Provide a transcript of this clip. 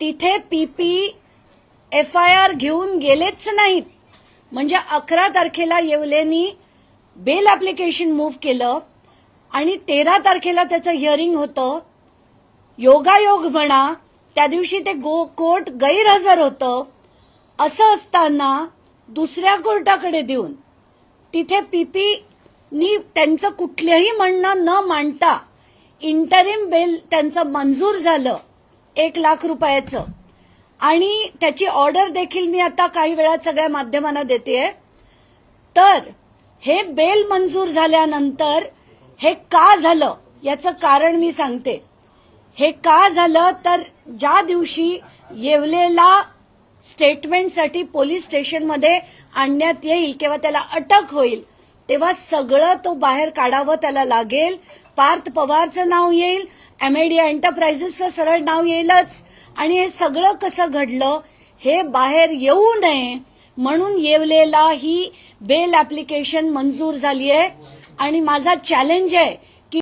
तिथे पीपी F I R घेऊन गेलेच नाहीत. म्हणजे अकरा तारखेला येवलेनी बेल ॲप्लिकेशन मूव्ह केलं आणि तेरा तारखेला त्याचं हिअरिंग होतं. योगायोग म्हणा त्या दिवशी ते गो कोर्ट गैरहजर होतं. असं असताना दुसऱ्या कोर्टाकडे देऊन तिथे पीपी नी त्यांचं कुठलंही म्हणणं न मांडता इंटरिम बेल त्यांचं मंजूर झालं. एक लाख रुपयाचं. आणि त्याची ऑर्डर देखील मी आता काही वेळात सगळ्या माध्यमांना देते तर हे बेल मंजूर झाल्यानंतर हे का झालं याचं कारण मी सांगते. हे का झालं? तर ज्या दिवशी येवलेला स्टेटमेंटसाठी पोलीस स्टेशनमध्ये आणण्यात येईल किंवा त्याला अटक होईल तेव्हा सगळं तो बाहेर काढावं त्याला लागेल. पार्थ पवारचं नाव येईल अमेडिया एंटरप्राइजेसचं सरळ नाव येईलच. आणि हे सगळं कसं घडलं हे बाहेर येऊ नये म्हणून येवलेला ही बेल ऍप्लिकेशन मंजूर झाली आहे आणि माझा चॅलेंज आहे